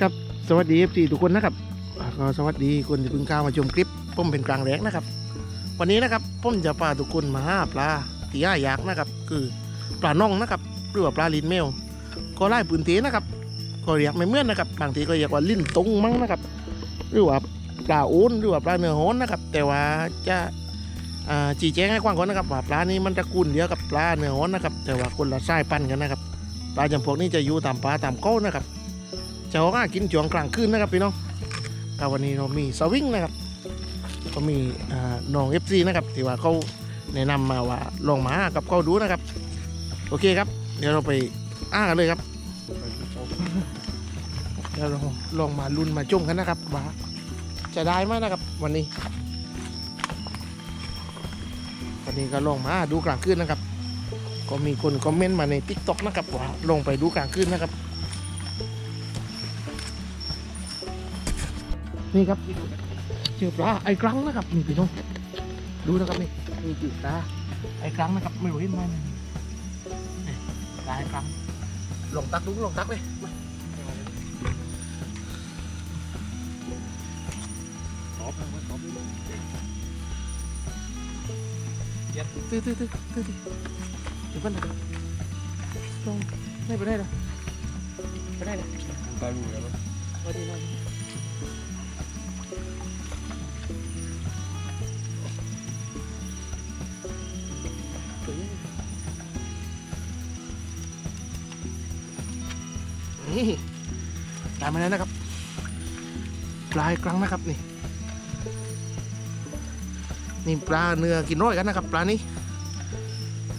ครับสวัสดีเอฟซีทุกคนนะครับก็สวัสดีคนที่เพิ่งเข้ามาชมคลิปผมเป็นกลางแรกนะครับ วันนี้นะครับผมจะพาทุกคนมาหาปลาที่ย่าอยากนะครับ คือปลาน่องนะครับหรือว่าปลาลิ้นแมวก็ไล่ปืนเทนะครับ ก็เรียกไม่เมื่อนนะครับบางทีก็เรียกว่าลิ้นตรงมั้งนะครับ หรือว่าปลาโอนหรือว่าปลาเนื้อโหนนะครับ แต่ว่าจะจีแจ้งให้กว้างก่อนนะครับว่าปลานี้มันตะกูลเดียวกับปลาเนื้อโหนนะครับ แต่ว่าคนละสายพันธุ์กันนะครับปลาจำพวกนี้จะอยู่ตามป่าตามก้านะครับ จะออกหากินช่วงกลางคืนนะครับพี่น้องแต่วันนี้เรามีสวิงนะครับก็มีน้องเอฟซีนะครับที่ว่าเขาแนะนำมาว่าลองมากับเขาดูนะครับ โอเคครับ เดี๋ยวเราไปอ้ากันเลยครับเดี๋ยวเราลองมาลุ้นมาจุ่มกันนะครับว่าจะได้ไหมนะครับ วันนี้วันนี้ก็ลองมาดูกลางคืนนะครับ ก็มีคนคอมเมนต์มาในทิกตอกนะครับว่าลงไปดูกลางคืนนะครับ นี่ครับเจอปลาไอ้ครั้งนะครับนี่พี่น้องดูนะครับนี่นี่คือปลาไอ้ครั้งนะครับไม่รู้เห็นไหมนี่นี่ปลาไอ้ครั้งลงตักดูลงตักเลยมาตื้อตื้อตื้อตื้อตื้ออยู่บ้านไหนลงไม่ไปได้หรอไปได้เลยตายหมูแล้วไปดีเลย นี่ตามมาแล้วนะครับปลายครั้งนะครับนี่นี่ปลาเนื้อกินร้อยกันนะครับ ปลานี้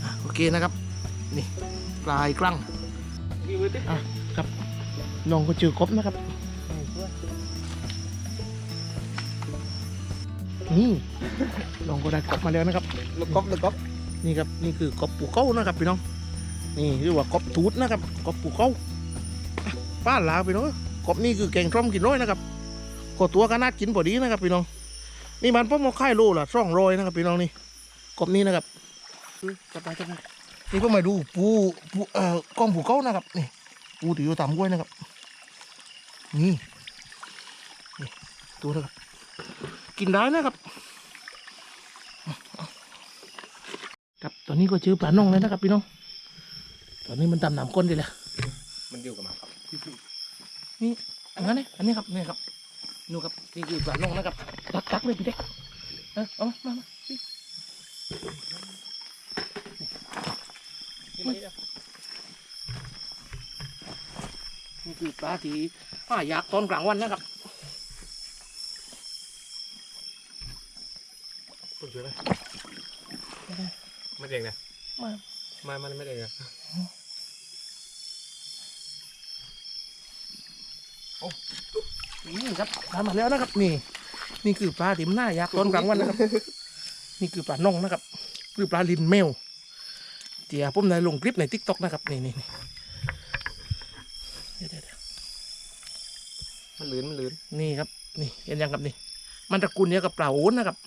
อะโอเคนะครับ นี่ปลายครั้งนี่มือติอะครับน้องก็จือครบนะครับนี่น้องก็ได้กบมาแล้วนะครับลูกก๊อบลูกก๊อบนี่ครับนี่คือกบปูเก้านะครับพี่น้องนี่เรียกว่ากบทูดนะครับกบปูเก้าอะ ป้าลาวพี่น้องกบนี่คือแกงส้มกินร้อยนะครับก็ตัวก็น่ากินพอดีนะครับพี่น้อง นี่มันพ่อมาค่ายโลละสองร้อยนะครับพี่น้องนี่กบนี้นะครับจับไปจับไปนี่ก็มาดูปูปูเอ่อกองปูเก้านะครับนี่ปูที่อยู่ตามกล้วยนะครับ นี่นี่ตัวนะครับ กินได้นะครับครับตอนนี้ก็เจอปลาน่องแล้วนะครับพี่น้อง ตอนนี้มันตำน้ำก้นดีแล้วมันเดียวกับมาครับ นี่อันนั้นนี่อันนี้ครับนี่ครับนู่นครับนี่คือปลาน่องนะครับตักตักเลยพี่เด็กเออเอามามามาสินี่มันนี่นี่คือปลาที่ป้าอยากตอนกลางวันนะครับคุณช่วยไหมไม่เด็กนะมาไม่มันไม่เด็กนะ นี่ครับปลามาแล้วนะครับ นี่ นี่คือปลาที่มันน่าอยากตอนกลางวันนะครับ นี่คือปลาน่องนะครับหรือปลาลินเมลเดี๋ยวผมได้ลงคลิปในทิกตอกนะครับนี่นี่นี่เดี๋ยวเดี๋ยวเดี๋ยวมันลื่นมันลื่นนี่ครับ นี่เห็นยังครับนี่มันตระกูลเนี้ยกับปลาโอนนะครับ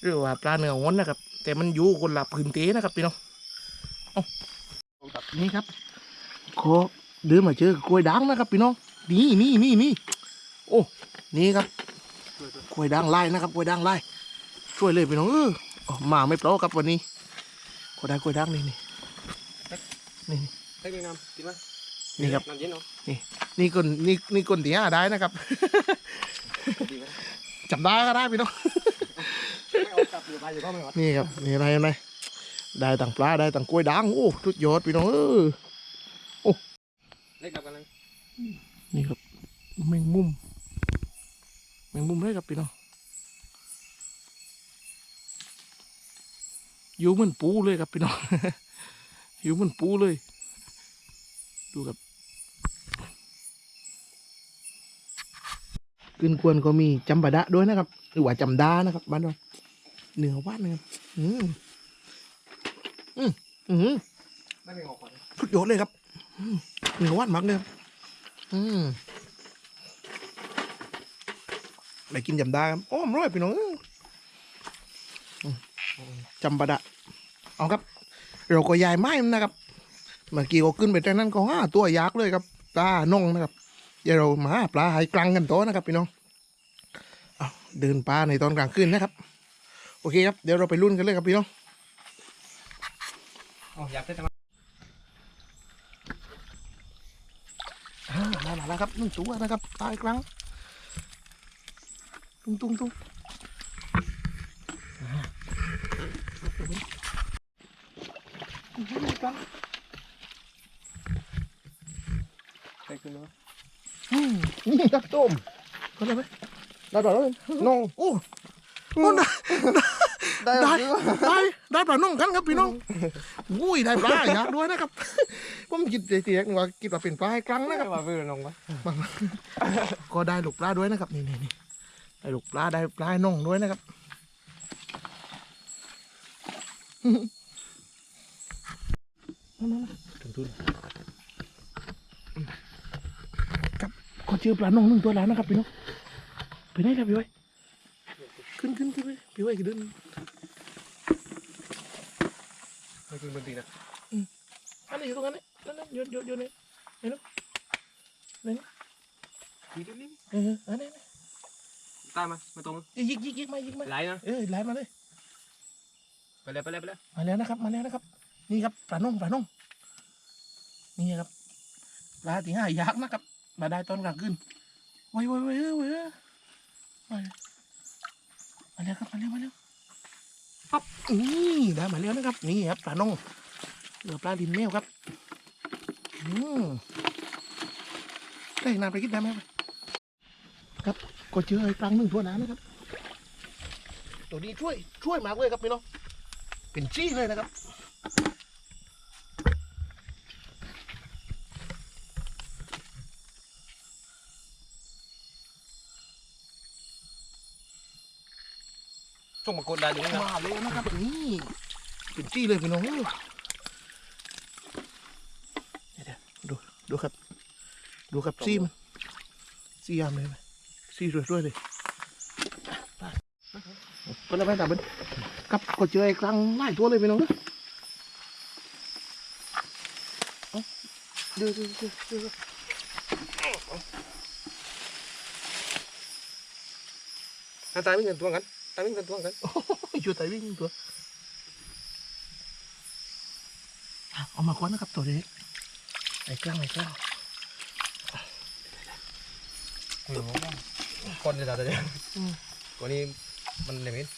หรือว่าปลาเนื้อโอนนะครับ แต่มันอยู่คนละพื้นที่นะครับพี่น้องเอานี่ครับขอเดินมาเจอกล้วยด่างนะครับพี่น้อง นี่นี่นี่นี่โอ้นี่ครับกล้วยด่างไล่นะครับกล้วยด่างไล่ช่วยเลยพี่น้องเอออ๋อมาไม่เปล่าครับวันนี้ก็ได้กล้วยด่างนี่นี่นี่ได้กินน้ำกินไหมนี่ครับน้ำเย็นเนาะนี่คนนี่นี่คนที่ห้าได้นะครับดีไหมจับได้ก็ได้พี่น้องไม่เอากลับอยู่ไปอยู่ก็ไม่หมดนี่ครับนี่อะไรอะไรได้ต่างปลาได้ต่างกล้วยด่างโอ้ทุดยอดพี่น้องเออ ได้กลับกันเลย นี่ครับแมงมุมแมงมุมเลยครับพี่น้อง อยู่เหมือนปูเลยครับพี่น้องอยู่เหมือนปูเลย ดูครับกึนควรก็มีจำปาดะด้วยนะครับ หรือว่าจำดานะครับ บ้านเราเหนือว่านนะครับอืมอืมอืมได้เป็นออกก่อนสุดยอดเลยครับเหนือว่านมากเลยครับอืมได้กินจำด้ครับโอ้มร้อยพี่น้อง จำปาดะเอาครับ เราก็ยายไม้มันนะครับ เมื่อกี้ก็ขึ้นไปจากนั้นก็ห้าตัวยักษ์เลยครับตาน่องนะครับเดี๋ยวเรามาหาปลาหายกลางกันต่อนะครับพี่น้องเอาเดินปลาในตอนกลางคืนนะครับ โอเคครับเดี๋ยวเราไปรุ่นกันเลยครับพี่น้องอ๋ออยากได้แต่มาอ่ามาแล้วครับหนึ่งตัวนะครับตายกลางตุ้งตุ้งตุ้งอ่าอื้อหือกลาง ใครขึ้นมาอืมนี่ครับต้มก็ได้ไหมได้ปลาแล้วเลยน้องโอ้โอ้ได้ได้ได้ได้ปลาน้องกันครับพี่น้องอุ้ยได้ปลาอยากด้วยนะครับผมคิดเตียกว่าคิดว่าเป็นปลาให้กลางนะครับมาเพื่อนลงปะก็ได้ลูกปลาด้วยนะครับนี่นี่นี่ได้ลูกปลาได้ปลาน้องด้วยนะครับ มามามาถึงทุนครับขอเจอปลาน้องหนึ่งตัวแล้วนะครับพี่น้องไปไหนครับพี่ไว้ยขึ้นขึ้นขึ้นไปพี่ไว้ยขึ้นไม่ขึ้นบนตีนะอันนี้อยู่ตรงนั้นนี่นั่นนั่นโยนโยนโยนนี่เห็นไหมทีนี้เอออันนี้นี่ตายมามาตรงยิกยิกยิกมายิกมาไหลนะเออไหลมาเลยไป เลยไปเลยไปเลยมาแล้วนะครับ มาแล้วนะครับ นี่ครับปลาน่องปลาน่องนี่ครับปลาที่ห้ายักษ์นะครับมาได้ตอนกลางคืนไว้ไว้ไว้เออไว้เออมามาแล้วครับมาแล้วมาแล้วปั๊บนี่ได้มาแล้วนะครับ นี่ครับปลาน่องเหลือปลาดินแมวครับอืมได้นานไปคิดได้ไหมครับก็เจอไอ้กลางหนึ่งตัวน้ำนะครับ ตัวนี้ช่วยช่วยมากเลยครับพี่น้อง เป็นจี้เลยนะครับส่งมากดได้ดูนะมาเลยนะครับนี่เป็นจี้เลยพี่น้องเดี๋ยวๆดูดูครับ ดูครับซี่มันซี่ยามเลยไหมซี่รวยๆเลยไปก็แล้ กับกดเจอไอ้กลางไล่ตัวเลยพี่น้องนะเอาเดี๋ยวเดี๋ยวเดี๋ยวเดี๋ยวถ้าตายไม่เงินตัวกันตายไม่เงินตัวกันอยู่ไตวิ่งตัวเอามาคว้นนะครับตัวเล็กไอ้กลางไอ้กลางคนจะตายตัวนี้มันอะไรไม่ก่อนน้ำอย่างก็อะไรไม่ได้นี่ออกมาเลยครับหนึ่งตัวไอ้มันี่ตัวดำตัวเลยวกเดี๋ยวเดี๋ยวเดี๋ยวเดี๋ยวหอมตัวเอาตัวนี้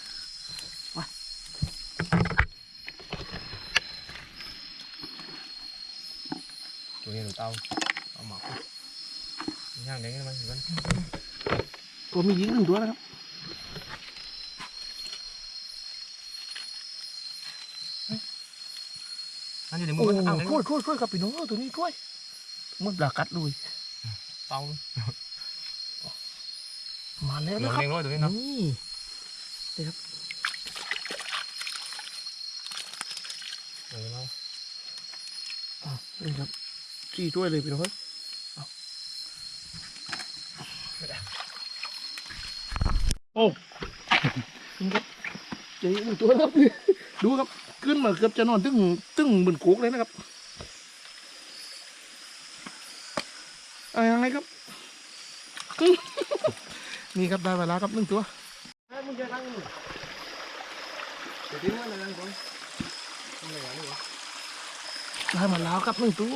ตาเอาหมอกย่างเด็กมันเหมือนกันตัวมียิงหนึ่งตัวนะครับนั่นอยู่ในมืโอ้อมันอ้าวเลยช่วยช่วยช่วยครับพี่น้องตัวนี้ช่วยมันปลากัดเลยเตามาแล้วเหลืนะองครับเลี้ยงน้อยตัวนี้เนาะนี่นี่ครับเหลืองน้อยอะนี่ครับ จี้ช่วยเลยพี่น้องโอ้นี่ครับเจ๊หนึ่งตัวครับดูครับขึ้นมาเกือบจะนอนตึ้งตึ้งบนโคกเลยนะครับเอายังไงครับ นี่ครับได้เวลาครับหนึ่งตัวมึงจะนั่งเดี๋ยวที่นั่นเลยนั่งก่อนไรอย่างนี้วได้มาแล้วครับหนึ่งตัว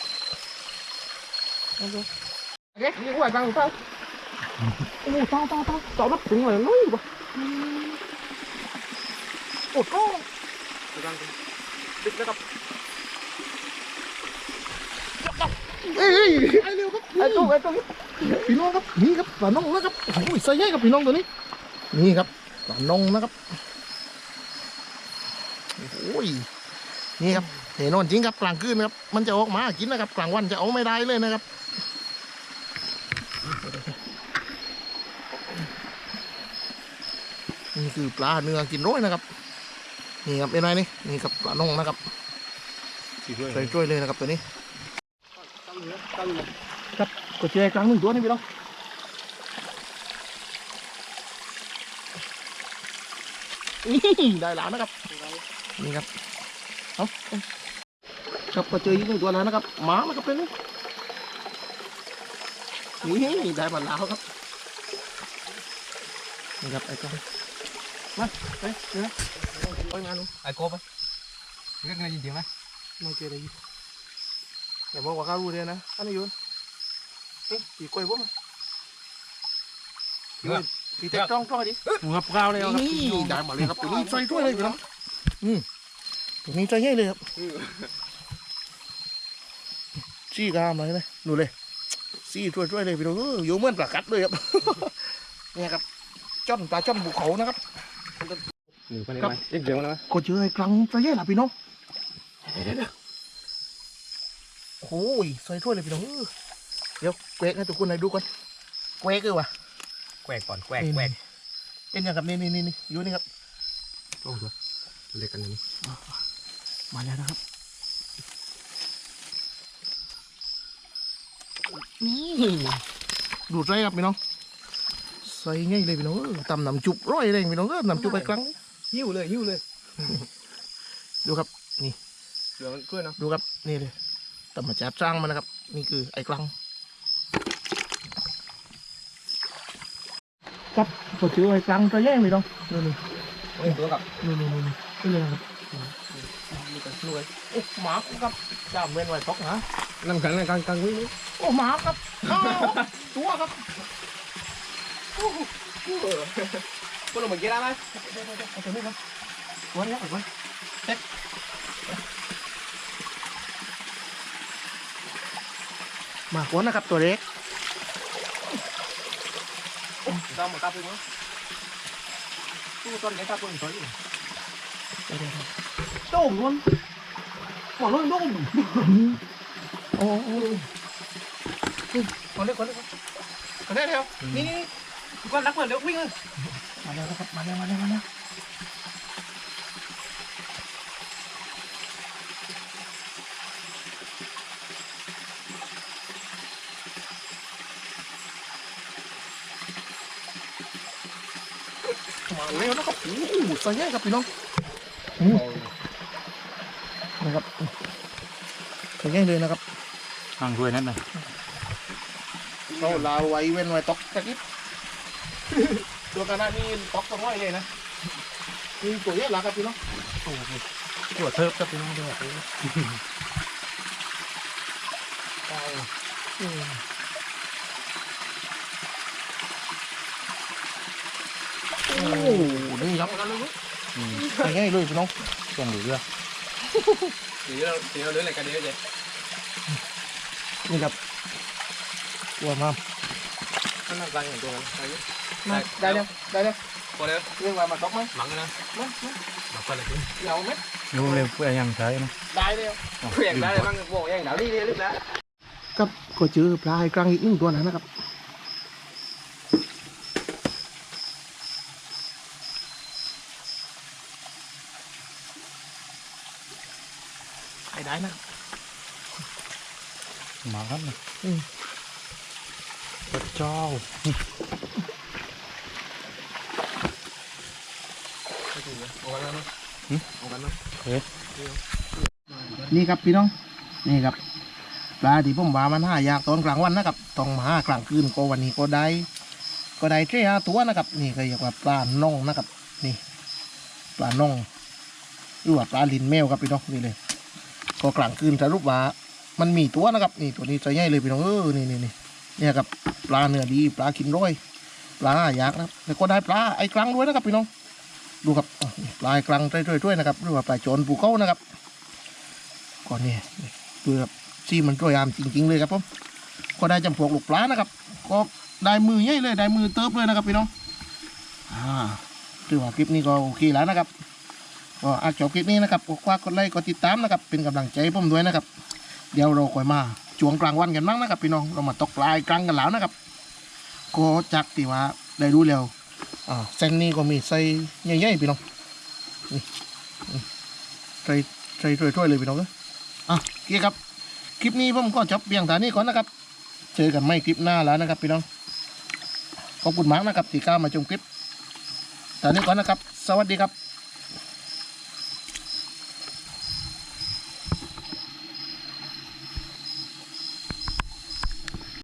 ไอ้ตุ้งไอ้ตุ้งพี่น้องครับนี่ครับปลาน้องนะครับโอ้ยใส่ใหญ่ครับพี่น้องตัวนี้นี่ครับปลาน้องนะครับโอ้ยนี่ครับเห็นนอนจริงครับกลางคืนนะครับ มันจะออกมากินนะครับ กลางวันจะเอาไม่ได้เลยนะครับ นี่คือปลาเนื้อกินร้อยนะครับ นี่ครับเป็นไงนี่นี่ครับปลาน้องนะครับ Chỉ rồi ใส่ช่วยเลยนะครับตัวนี้ Tăng nữa Tăng nữa ครับกดเจอกลางหนึ่งตัวนี่พี่น้องนี่ได้แล้วนะครับนี่ครับเอาเอาครับก็เจออีกหนึ่งตัวแล้วนะครับหมานะครับเป็นนี่ ได้มาแล้วครับนี่ครับไอ้กองมาไปเดี๋ยวนะไปงานนู้น Ai cô vậy Cái này nhìn tiếng này ไม่เจออะไรอยู่อย่าบอกว่าข้ารู้เลยนะอันนี้อยูนนี่ตีกล้วยปุ๊บตีเต็กจ้องจ้องดิ Ngập cao đây นี่ได้มาเลยครับตัวนี้ใส่ถ้วยเลยพี่น้องอืมตัวนี้ใส่ใหญ่เลยครับซี่กามเลยนะดูเลย ซี่ถ้วยถ้วยเลยพี่น้องเอออยู่เหมือนปลากัดเลยครับเนี่ยครับจ้อนปลาจ้อนภูเขานะครับ Nửa con này mày Ít tiếng nữa ก็เจอไอ้กลังใส่ใหญ่ละพี่น้องเดี๋ยวๆโอ้ยใส่ถ้วยเลยพี่น้องเออเดี๋ยวแกวกให้ทุกคนได้ดูก่อนแกวกคือวะ Quẹt còn นี่นี่เป็นอย่างกับนี่นี่นี่นี่อยู่นี่ครับ Không được Lấy cái này มาแล้วนะครับ นี่ดูดไรครับพี่น้องใส่ง่ายเลยพี่น้องเออตำน้ำจุบร้อยเลยพี่น้องเออน้ำจุบไปครั้งนี้ Hiu เลย hiu เลย ดูครับ Đường cười nào ดูครับนี่เลยตำมาจับจ้างมันนะครับ นี่คือไอ้กลังครับก็ชื่อไอ้กลังตัวแย่งพี่น้องนี่นี่ Ôi tướng gặp นี่นี่นี่นี่นี่เลยครับนู่นโอ้หมาครับจามเว้นไว้ฟอกนะ Năm cắn này càng càng quý nữa โอ้หมาครับอ้าวตัวครับ Có lúc mình kia ra đây เอาตัวนี้ครับตัวนี้ครับเอาไว้เซ็ตมากกว่านะครับตัวเล็ก Sao mà cắp đi nữa Tu con cái cắp con tới โต้มล้วนหัวล้วนโต้ม โอ้โหขอเร็วขอเร็วขอเร็วเร็วนี่นี่ทุกคนรักเหมือนเร็ววิ่งเลยมาเร็วครับมาเร็วมาเร็วมาเร็วมาเร็วนะครับโอ้โหสวยงามครับพี่น้องนะครับสวยงามเลยนะครับ Hàng ruồi nè này เราลาไว้เว้นไว้ตอกสักนิดตัวกันหน้านี่ตอกตัวน้อยเลยนะมีตัวเยอะหลักครับพี่น้อง Của thơm cho tiếng đưa vào อืมโอ้นี่ครับใส่ง่ายเลยพี่น้อง Còn đủ chưa Tí nó tí nó lưới lại cái đấy vậy นี่ ครับตัวมา Nó nằm răng của tôi Đây มาได้แล้วได้แล้ว Qua đây เรื่องว่ามาตอกไหม Mắng cái nào มามา Mắng qua lại chứ เหนียวไหม Ngu lên quay nhằng thấy nó ได้แล้ว Quẹt ra để mang bộ nhằng đảo đi đi lúc đó ครับก็เจอปลาอีกครั้งอีกหนึ่งตัวนะนะครับไอ้ได้นะ Mắng lắm này Ừ. Vật trâu นี่ครับพี่น้อง นี่ครับ ปลาที่ผมว่ามันหายากตอนกลางวันนะครับ ต้องมาหากลางคืนก็วันนี้ก็ได้ ก็ได้แค่ห้าตัวนะครับ นี่ก็เรียกว่าปลาน่องนะครับ นี่ ปลาน่องหรือว่าปลาลินแมวครับพี่น้องนี่เลย ก็กลางคืนสรุปว่า มันมีตัวนะครับนี่ตัวนี้ใจใหญ่เลยพี่น้องเออนี่นี่นี่เนี่ยครับปลาเนื้อดีปลากินร้อยปลาอยากนะครับแล้วก็ได้ปลาไอ้กลางด้วยนะครับพี่น้องดูครับปลาไอ้กลางด้วยๆนะครับหรือว่าปลาโจรปูเก้านะครับก่อนเนี่ยดูครับซี่มันตัวยอามจริง ๆ เลยครับผมก็ได้จำพวกลูกปลานะครับ ก็ได้มือใหญ่เลยได้มือเติบเลยนะครับพี่น้องอ่าถือว่าคลิปนี้ก็โอเคแล้วนะครับก็อาจจบคลิปนี้นะครับกดว่ากดไลค์กดติดตามนะครับเป็นกำลังใจผมด้วยนะครับ เดี๋ยวเราค่อยมาจวงกลางวันกันบ้างนะครับพี่น้องเรามาตกปลายกลางกันแล้วนะครับก็จากที่ว่าได้รู้แล้วอ่าเส้นนี้ก็มีใส่ใหญ่ๆพี่น้องนี่ใส่ใส่ถ้วยๆเลยพี่น้องเอ้ยอะโอเคครับคลิปนี้ผมก็จบเพียงเท่านี้ก่อนนะครับ เจอกันไม่คลิปหน้าแล้วนะครับพี่น้องขอบคุณมากนะครับที่กล้ามาชมคลิปตอนนี้ก่อนนะครับ สวัสดีครับ